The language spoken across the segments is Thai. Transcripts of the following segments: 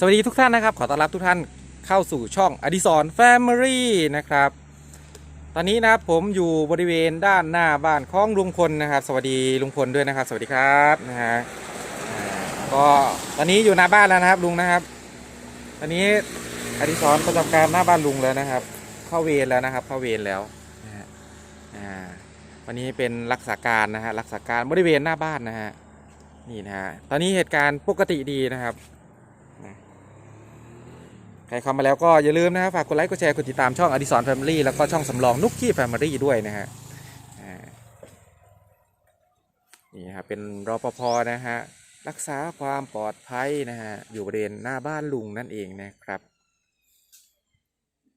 สวัสดีทุกท่านนะครับ ขอต้อนรับทุกท่านเข้าสู่ช่องอดิสรแฟมิลี่นะครับ ตอนนี้นะครับผมอยู่บริเวณด้านหน้าบ้านของลุงพลนะครับ สวัสดีลุงพลด้วยนะครับ สวัสดีครับนะฮะอ่าก็ตอนนี้อยู่หน้าบ้านแล้วนะครับลุงนะครับ ตอนนี้อดิสรประจำการหน้าบ้านลุงแล้วนะครับ เข้าเวรแล้วนะครับ เข้าเวรแล้วนะฮะอ่าวันนี้เป็นรักษาการนะฮะรักษาการบริเวณหน้าบ้านนะฮะนี่นะฮะตอนนี้เหตุการณ์ปกติดีนะครับ ใครเข้ามาแล้วก็อย่าลืมนะครับฝากกดไลค์กดแชร์กดติดตามช่องอดิสรแฟมิลี่แล้วก็ช่องสำรองนุกกี้แฟมิลี่ด้วยนะฮะนี่ครับเป็นรปภนะฮะรักษาความปลอดภัยนะฮะอยู่บริเวณหน้าบ้านลุงนั่นเองนะครับ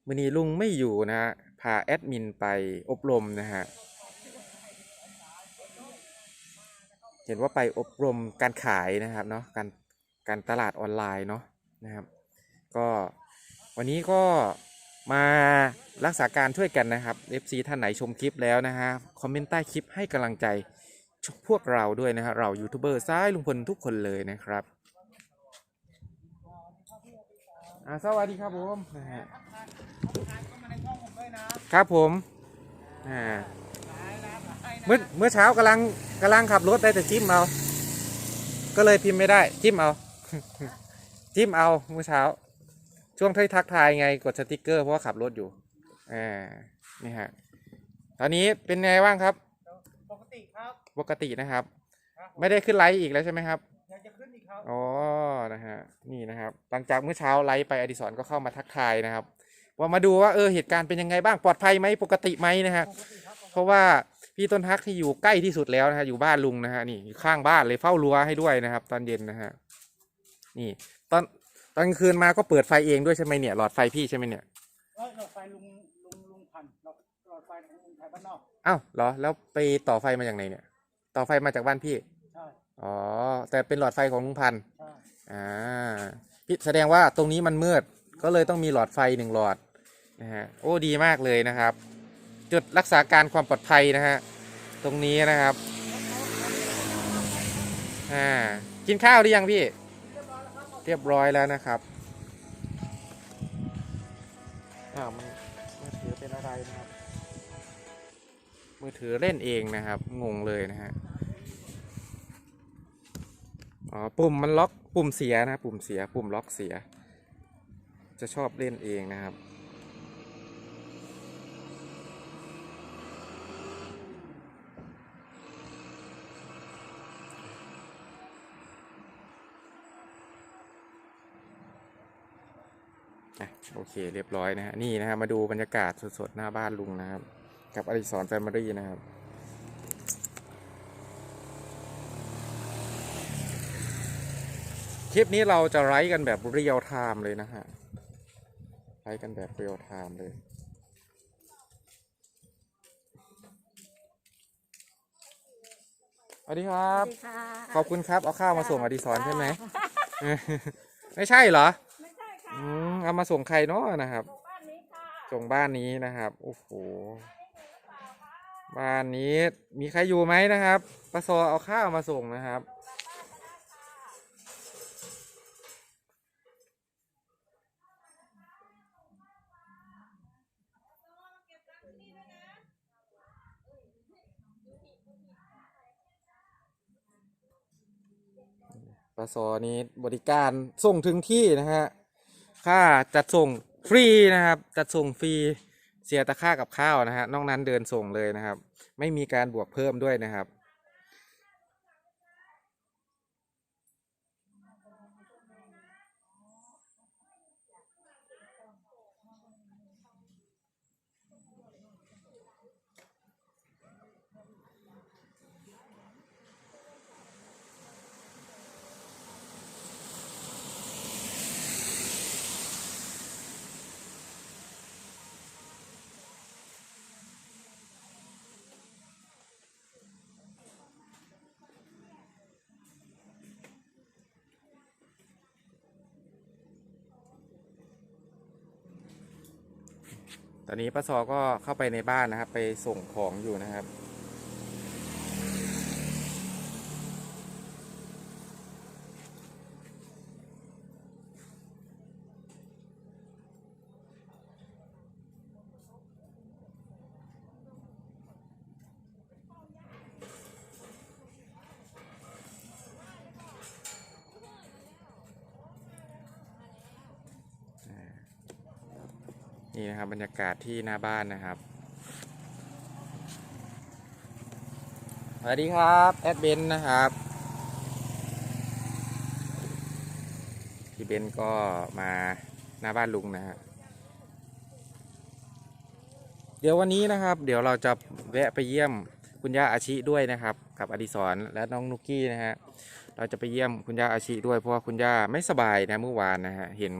วันนี้ลุงไม่อยู่นะฮะพาแอดมินไปอบรมนะฮะเห็นว่าไปอบรมการขายนะครับเนาะการการตลาดออนไลน์เนาะนะครับ ก็ วันนี้ก็มารักษาการช่วยกันนะครับ FC ท่านไหนชมคลิปแล้วนะฮะคอมเมนต์ใต้คลิปให้กำลังใจพวกเราด้วยนะฮะเรายูทูบเบอร์ซ้ายลุงพลทุกคนเลยนะครับอ่าสวัสดีครับผมนะฮะครับผมอ่าเมื่อเมื่อเช้ากำลังกำลังขับรถได้แต่จิ้มเอา ก็เลยพิมพ์ไม่ได้จิ้มเอา จิ้มเอาเมื่อเช้า ช่วงที่ทักทายไงกดสติกเกอร์เพราะว่าขับรถอยู่ อ่า นี่ฮะ ตอนนี้เป็นไงบ้างครับ ปกติครับปกตินะครับ ครับไม่ได้ขึ้นไลฟ์อีกแล้วใช่ไหมครับ อยากจะขึ้นอีกครับ อ๋อ นะฮะ นี่นะครับ หลังจากเมื่อเช้าไลฟ์ไปอดิสรก็เข้ามาทักทายนะครับ ว่ามาดูว่าเออเหตุการณ์เป็นยังไงบ้าง ปลอดภัยไหมปกติไหมนะฮะ ปกติครับเพราะว่าพี่ต้นฮักที่อยู่ใกล้ที่สุดแล้วนะฮะอยู่บ้านลุงนะฮะนี่อยู่ข้างบ้านเลยเฝ้ารั้วให้ด้วยนะครับ ตอนเย็นนะฮะนี่ตอน ตอนกลางคืนมาก็เปิดไฟเองด้วยใช่ไหมเนี่ยหลอดไฟพี่ใช่ไหมเนี่ยเอ้ยหลอดไฟลุงลุงลุงพันธุ์หลอดหลอดไฟของลุงไทยบ้านนอกอ้าวเหรอแล้วไปต่อไฟมาจากไหนเนี่ย ต่อไฟมาจากบ้านพี่ ใช่อ๋อ แต่เป็นหลอดไฟของลุงพันธุ์ใช่อ่าพี่แสดงว่าตรงนี้มันมืดก็เลยต้องมีหลอดไฟหนึ่งหลอดนะฮะโอ้ดีมากเลยนะครับ จุดรักษาการความปลอดภัยนะฮะตรงนี้นะครับอ่ากินข้าวหรือยังพี่ เรียบร้อยแล้วนะครับอ้าวมันมือถือเป็นอะไรนะครับ มือถือเล่นเองนะครับ งงเลยนะฮะอ๋อปุ่มมันล็อกปุ่มเสียนะ ปุ่มเสีย ปุ่มล็อกเสีย จะชอบเล่นเองนะครับ อะโอเคเรียบร้อยนะฮะนี่นะฮะมาดูบรรยากาศสดๆหน้าบ้านลุงนะครับ กับอดิสรแฟมิลี่นะครับคลิปนี้เราจะไลฟ์กันแบบเรียลไทม์เลยนะฮะไลฟ์กันแบบเรียลไทม์เลย สวัสดีครับสวัสดีค่ะขอบคุณครับ เอาข้าวมาส่งอดิสรใช่ไหม ไม่ใช่เหรอ ไม่ใช่ค่ะอืม เอามาส่งใครเนาะนะครับบ้านนี้ค่ะส่งบ้านนี้นะครับโอ้โหบ้านนี้มีใครอยู่ไหมนะครับปะซอเอาข้าวมาส่งนะครับปะซอนี้บริการส่งถึงที่นะฮะ ค่าจัดส่งฟรีนะครับ จัดส่งฟรีเสียแต่ค่ากับข้าวนะฮะนอกนั้นเดินส่งเลยนะครับ ไม่มีการบวกเพิ่มด้วยนะครับ ตอนนี้ป้าซอก็เข้าไปในบ้านนะครับ ไปส่งของอยู่นะครับ นี่นะครับบรรยากาศที่หน้าบ้านนะครับ สวัสดีครับแอดเบนนะครับ พี่เบนก็มาหน้าบ้านลุงนะฮะ เดี๋ยววันนี้นะครับ เดี๋ยวเราจะแวะไปเยี่ยมคุณย่าอาชิด้วยนะครับ กับอดิศรและน้องนุกกี้นะฮะ เราจะไปเยี่ยมคุณย่าอาชิด้วยเพราะว่าคุณย่าไม่สบายนะเมื่อวานนะฮะ เห็น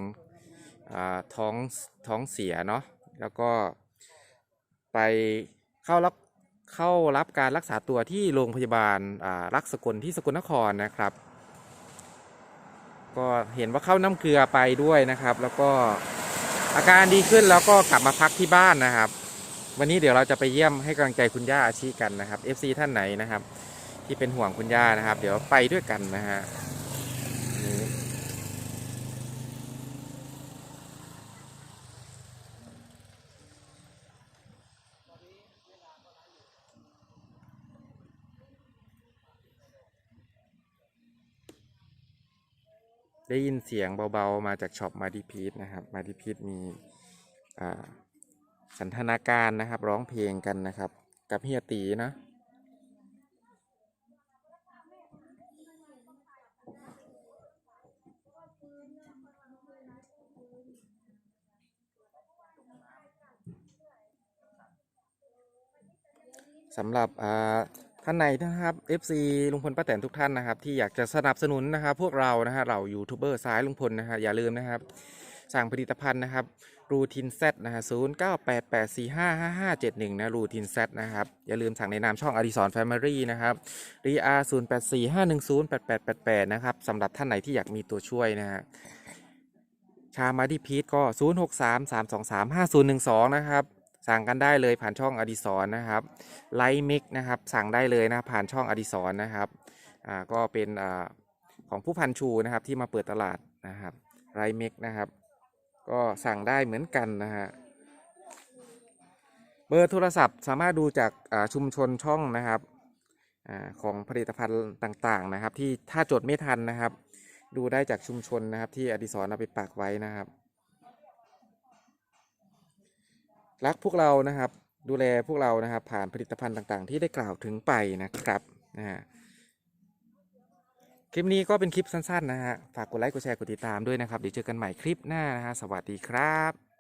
ท้องท้องเสียเนาะแล้วก็ไปเข้ารับเข้ารับการรักษาตัวที่โรงพยาบาลรักสกลที่สกลนครนะครับ ก็เห็นว่าเข้าน้ำเกลือไปด้วยนะครับ แล้วก็อาการดีขึ้นแล้วก็กลับมาพักที่บ้านนะครับ วันนี้เดี๋ยวเราจะไปเยี่ยมให้กำลังใจคุณย่าอาชีกันนะครับ FC ท่านไหนนะครับ ที่เป็นห่วงคุณย่านะครับ เดี๋ยวไปด้วยกันนะฮะ ได้ยินเสียงเบาๆ มาจากช็อปมาดิพีทนะครับมาดิพีทมีอ่าสันทนาการนะครับ ร้องเพลงกันนะครับ กับเฮียตีนะสำหรับอ่า ท่านไหนนะครับ FC ลุงพลป้าแตนทุกท่านนะครับ ที่อยากจะสนับสนุนนะครับ พวกเรานะฮะเรายูทูบเบอร์สายลุงพลนะฮะอย่าลืมนะครับ สั่งผลิตภัณฑ์นะครับรูทินเซตนะฮะศูนย์เก้าแปดแปดสี่ห้าห้าห้าเจ็ดหนึ่งนะรูทินเซตนะครับ อย่าลืมสั่งในนามช่องอดิสรแฟมิลี่นะครับรีอาร์ศูนย์แปดสี่ห้าหนึ่งศูนย์แปดแปดแปดแปดนะครับสำหรับท่านไหนที่อยากมีตัวช่วยนะฮะชามาดิพีทก็ศูนย์หกสามสามสองสามห้าศูนย์หนึ่งสองนะครับ สั่งกันได้เลยผ่านช่องอดิสรนะครับไลท์มิกนะครับสั่งได้เลยนะผ่านช่องอดิสรนะครับอ่าก็เป็นอ่าของผู้พันชูนะครับที่มาเปิดตลาดนะครับไลท์มิกนะครับ ก็สั่งได้เหมือนกันนะฮะเบอร์โทรศัพท์สามารถดูจากชุมชนช่องนะครับอของผลิตภัณฑ์ต่างๆนะครับ ที่ถ้าจดไม่ทันนะครับ ดูได้จากชุมชนนะครับที่อดิศรเอาไปปักไว้นะครับ รักพวกเรานะครับ ดูแลพวกเรานะครับ ผ่านผลิตภัณฑ์ต่างๆ ที่ได้กล่าวถึงไปนะครับนะฮะคลิปนี้ก็เป็นคลิปสั้นๆนะฮะฝากกดไลค์กดแชร์กดติดตามด้วยนะครับเดี๋ยวเจอกันใหม่คลิปหน้านะฮะสวัสดีครับ